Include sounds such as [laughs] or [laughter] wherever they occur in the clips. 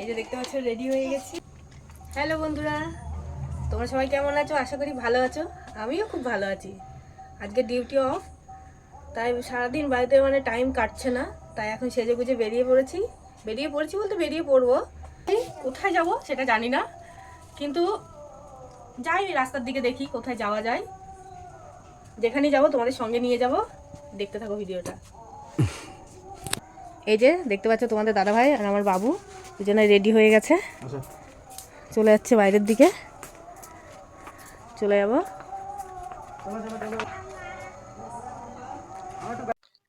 এই যে দেখতে পাচ্ছ রেডি হয়ে গেছি। হ্যালো বন্ধুরা, তোমরা সবাই কেমন আছো? আশা করি ভালো আছো। আমিও খুব ভালো আছি। আজকে ডিউটি অফ তাই সারাদিন বাড়িতে মানে টাইম কাটছে না, তাই এখন সেজে গুজে বেরিয়ে পড়েছি। বেরিয়ে পড়েছি বলতে বেরিয়ে পড়ব। কোথায় যাব সেটা জানি না, কিন্তু যাই রাস্তার দিকে দেখি কোথায় যাওয়া যায়। যেখানে যাব তোমাদের সঙ্গে নিয়ে যাব। দেখতে থাকো ভিডিওটা এই যে দেখতে পাচ্ছ তোমাদের দাদা ভাই আর আমার বাবু দুজনে রেডি হয়ে গেছে। চলে যাচ্ছে বাইরের দিকে। চলে যাব।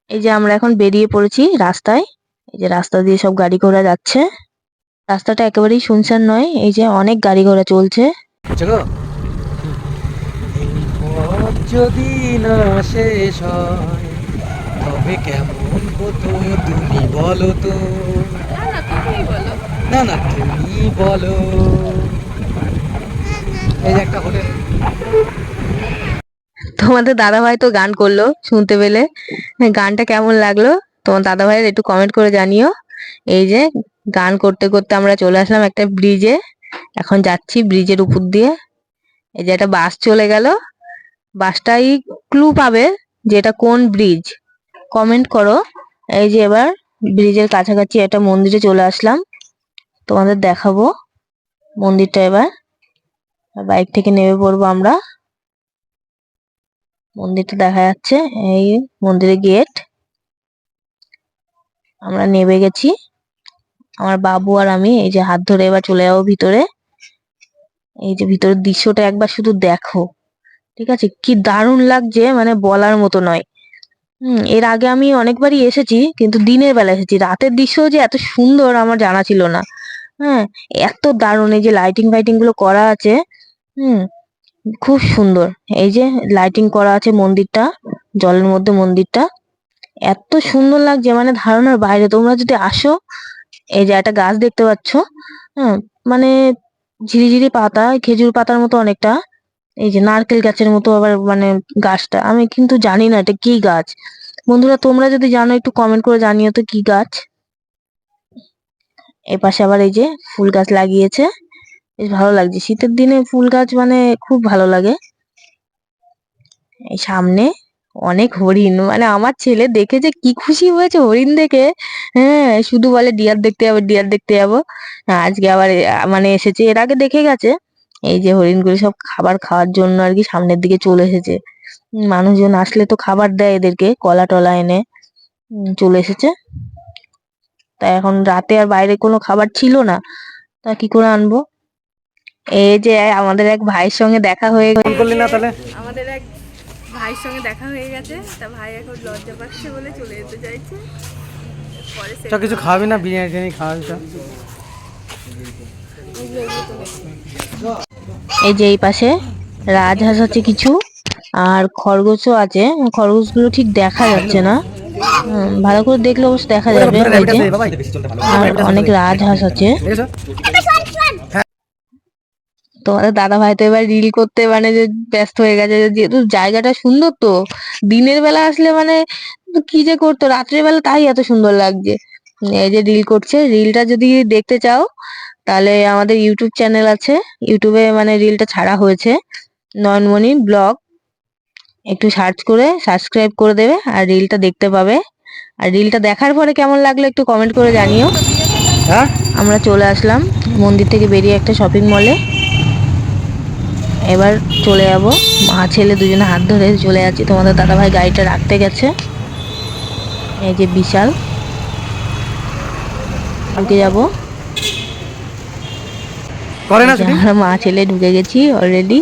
এই যে আমরা এখন বেরিয়ে পড়েছি রাস্তায়। এই যে রাস্তা দিয়ে সব গাড়ি ঘোড়া যাচ্ছে। রাস্তাটা একেবারেই শুনশান নয় এই যে অনেক গাড়ি ঘোড়া চলছে। যদি না শেষ হয় তবে কেমন হতো তুমি বলো তো? না না তুমি বলো। এই যে একটা হোটেল। তোমাদের দাদা ভাই তো গান করল শুনতে পেলে। গানটা কেমন লাগল? তোমার দাদা ভাইয়ের একটু কমেন্ট করে জানিও। এই যে গান করতে করতে আমরা চলে আসলাম একটা ব্রিজে এখন যাচ্ছি ব্রিজের উপর দিয়ে। এই যে একটা বাস চলে গেল। বাসটাই ক্লু পাবে যে এটা কোন ব্রিজ কমেন্ট করো। এই যে এবার ব্রিজের কাছাকাছি একটা মন্দিরে চলে আসলাম। তোমাদের দেখাবো মন্দিরটা এবার। বাইক থেকে নেমে পড়ব আমরা। মন্দিরটা দেখা যাচ্ছে, এই মন্দিরের গেট আমরা নেমে গেছি। আমার বাবু আর আমি এই যে হাত ধরে এবার চলে যাব ভিতরে। এই যে ভিতরের দৃশ্যটা একবার শুধু দেখো। ঠিক আছে? কি দারুণ লাগছে মানে বলার মতো নয়। হুম, এর আগে আমি অনেকবারই এসেছি, কিন্তু দিনের বেলা এসেছি। রাতের দৃশ্য যে এত সুন্দর আমার জানা ছিল না। হ্যাঁ এত দারুণ এই যে লাইটিং ফাইটিংগুলো করা আছে। হুম, খুব সুন্দর। এই যে লাইটিং করা আছে মন্দিরটা, জলের মধ্যে মন্দিরটা। এত সুন্দর লাগছে মানে ধারণার বাইরে। তোমরা যদি আসো, এই যে একটা গাছ দেখতে পাচ্ছ হ্যাঁ মানে ঝিরিঝিরি পাতা, খেজুর পাতার মতো অনেকটা। এই যে নারকেল গাছের মতো আবার মানে গাছটা, আমি কিন্তু জানি না এটা কি গাছ। বন্ধুরা, তোমরা যদি জানো, একটু কমেন্ট করে জানিও তো কি গাছ। এপাশে আবার এই যে ফুল গাছ লাগিয়েছে, বেশ ভালো লাগছে। শীতের দিনে ফুল গাছ মানে খুব ভালো লাগে। এই সামনে অনেক হরিণ মানে আমার ছেলে দেখে যে কি খুশি হয়েছে হরিণ দেখে। হ্যাঁ শুধু বলে, ডিয়ার দেখতে যাব, ডিয়ার দেখতে যাব। আজকে আবার মানে এসেছে, এর আগে দেখে গেছে। এই যে হরিণগুলি সব খাবার খাওয়ার জন্য আর কি সামনের দিকে চলে এসেছে। মানুষজন আসলে তো খাবার দেয় এদেরকে কলা টলা এনে চলে এসেছে। তাই এখন রাতে আর বাইরে কোনো খাবার ছিল না তা কি করে আনব? এই যে আমাদের এক ভাইয়ের সঙ্গে দেখা হয়ে করলি না তাহলে? আমাদের এক ভাইয়ের সঙ্গে দেখা হয়ে গেছে তা ভাই এখন লজ্জা পাচ্ছে বলে চলে যেতে চাইছে। চ কিছু খাওয়াবি না বিরিয়ানি টিরিয়ানি খাওয়াবি চ। এই যে এই পাশে রাজহাঁস আছে কিছু আর খরগোশও আছে। খরগোশগুলো ঠিক দেখা যাচ্ছে না। ভালো করে দেখলে অবশ্য দেখা যাবে আর অনেক রাজহাঁস আছে। তোমাদের দাদা ভাই তো এবার রিল করতে মানে যে ব্যস্ত হয়ে গেছে যেহেতু জায়গাটা সুন্দর তো দিনের বেলা আসলে মানে কি যে করতো রাত্রের বেলা তাই এত সুন্দর লাগছে। এই যে রিল করছে রিলটা যদি দেখতে চাও তাহলে আমাদের ইউটিউব চ্যানেল আছে। ইউটিউবে মানে রিলটা ছাড়া হয়েছে। নয়নমণি ব্লগ একটু সার্চ করে সাবস্ক্রাইব করে দেবে আর রিলটা দেখতে পাবে। আর রিলটা দেখার পরে কেমন লাগল একটু কমেন্ট করে জানিও। হ্যাঁ? আমরা চলে আসলাম মন্দির থেকে বেরিয়ে একটা শপিং মলে এবার চলে যাব। মা ছেলে দুজনে হাত ধরে চলে যাচ্ছি। তোমাদের দাদাভাই গাড়িটা রাখতে গেছে। এই যে বিশাল। ঢুকে যাব। করে না শুধু আমরা মা ছেলে ঢুকে গেছি অলরেডি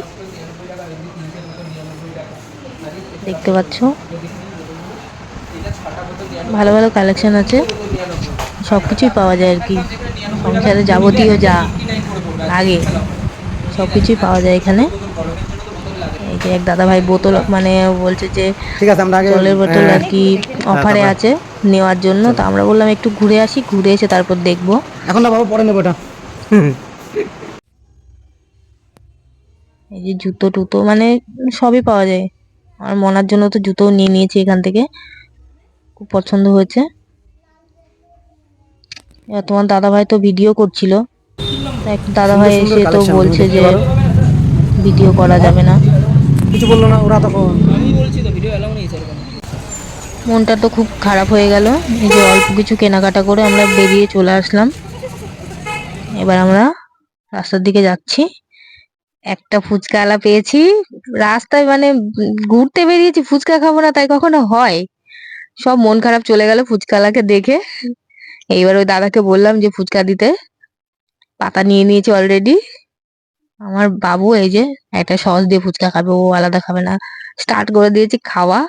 দেখতে পাচ্ছ? ভালো ভালো কালেকশন আছে। সবকিছুই পাওয়া যায় আর কি। সংসারে যাবতীয় যা লাগে সবকিছুই পাওয়া যায় এখানে। এই যে এক দাদা ভাই বোতল মানে বলছে যে ঠিক আছে আমরা আগে জলের বোতল আর কি অফারে আছে নেওয়ার জন্য। তো আমরা বললাম একটু ঘুরে আসি ঘুরে এসে তারপর দেখব। এখন না বাবু পরে নেব ওটা [laughs] এই যে জুতো টুতো মানে সবই পাওয়া যায়। আর মনার জন্য তো জুতোও নিয়ে নিয়েছি এখান থেকে। খুব পছন্দ হয়েছে। এবার তোমার দাদা ভাই তো ভিডিও করছিল। তা একটু দাদা ভাই এসে তো বলছে যে ভিডিও করা যাবে না। কিছু বলল না ওরা তখন। মনটা তো খুব খারাপ হয়ে গেল। এই যে অল্প কিছু কেনাকাটা করে আমরা বেরিয়ে চলে আসলাম। এবার আমরা রাস্তার দিকে যাচ্ছি। একটা ফুচকাওয়ালা পেয়েছি। রাস্তায় মানে ঘুরতে বেরিয়েছি, ফুচকা খাব না, তাই কখনো হয়? সব মন খারাপ চলে গেল ফুচকাওয়ালাকে দেখে। এইবার ওই দাদাকে বললাম যে ফুচকা দিতে। পাতা নিয়ে নিয়েছি অলরেডি আমার বাবু এই যে একটা সস দিয়ে ফুচকা খাবে, ও আলাদা খাবে না। স্টার্ট করে দিয়েছি খাওয়া।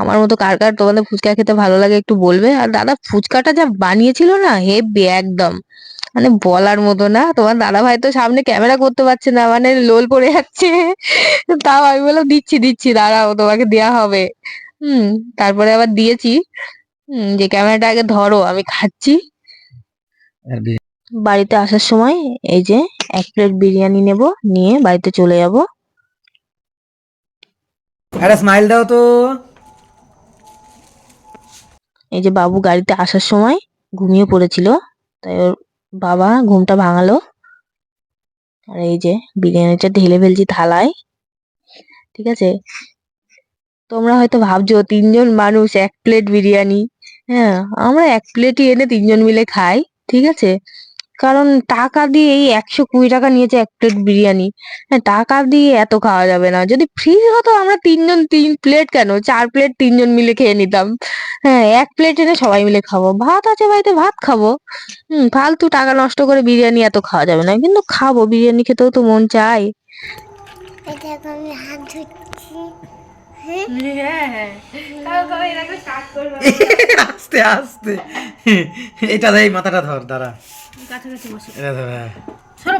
আমার মতো কার কার তোমাদের ফুচকা খেতে ভালো লাগে একটু বলবে। আর দাদা ফুচকাটা যা বানিয়েছিল না হেব্বি একদম। মানে বলার মতো না। তোমার দাদা ভাই তো সামনে ক্যামেরা করতে পারছে না মানে লোল পড়ে যাচ্ছে। তাও আমি বললাম দিচ্ছি দিচ্ছি দাঁড়াও তোমাকে দেয়া হবে। হুম তারপরে আবার দিয়েছি। হুম যে ক্যামেরাটা আগে ধরো আমি খাচ্ছি। বাড়িতে আসার সময় এই যে এক প্লেট বিরিয়ানি নেব নিয়ে বাড়িতে চলে যাব। আরে স্মাইল দাও তো। এই যে বাবু গাড়িতে আসার সময় ঘুমিয়ে পড়েছিল তাই ওর বাবা, ঘুমটা ভাঙালো। আর এই যে বিরিয়ানিটা ঢেলে ফেলছি থালায়। ঠিক আছে? তোমরা হয়তো ভাবছ, তিনজন মানুষ, এক প্লেট বিরিয়ানি। হ্যাঁ আমরা এক প্লেটই এনে তিনজন মিলে খাই। ঠিক আছে? কারণ টাকা দিয়ে এই একশো কুড়ি টাকা নিয়েছে এক প্লেট বিরিয়ানি। হ্যাঁ টাকা দিয়ে এত খাওয়া যাবে না। যদি ফ্রি হতো আমরা তিনজন, তিন প্লেট কেন? চার প্লেট তিনজন মিলে খেয়ে নিতাম। হ্যাঁ এক প্লেট এনে সবাই মিলে খাব। ভাত আছে বাড়িতে, ভাত খাব। হুম, ফালতু টাকা নষ্ট করে বিরিয়ানি এত খাওয়া যাবে না। কিন্তু খাব, বিরিয়ানি খেতেও তো মন চায়। এটা আমি হাত ধুচ্ছি। [laughs] আস্তে আস্তে। এটা দেয় মাথাটা ধর দাঁড়া। এটা ধর হ্যাঁ। সরো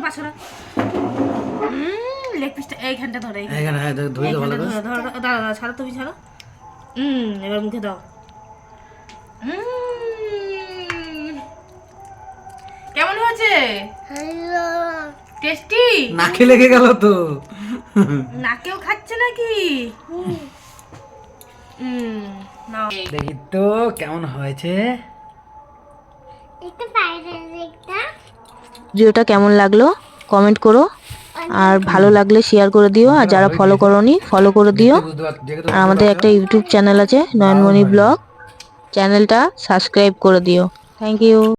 লেগ পিসটা এইখানটা ধরো হ্যাঁ ধর- ধুই ভালো করে। ধরো ধরো দাঁড়া দাঁড়া ছাড়ো তুমি ছাড়ো। হুম এবার মুখে দাও। কেমন হয়েছে? টেস্টি? নাকে লেগে গেল তো। নাকেও খাচ্ছে নাকি? দেখি তো কেমন হয়েছে। ভিডিওটা কেমন লাগল? কমেন্ট করো। আর ভালো লাগলে শেয়ার করে দিও। আর যারা ফলো করোনি ফলো করে দিও। আর আমাদের একটা ইউটিউব চ্যানেল আছে নয়নমণি ব্লগ চ্যানেলটা সাবস্ক্রাইব করে দিও। Thank you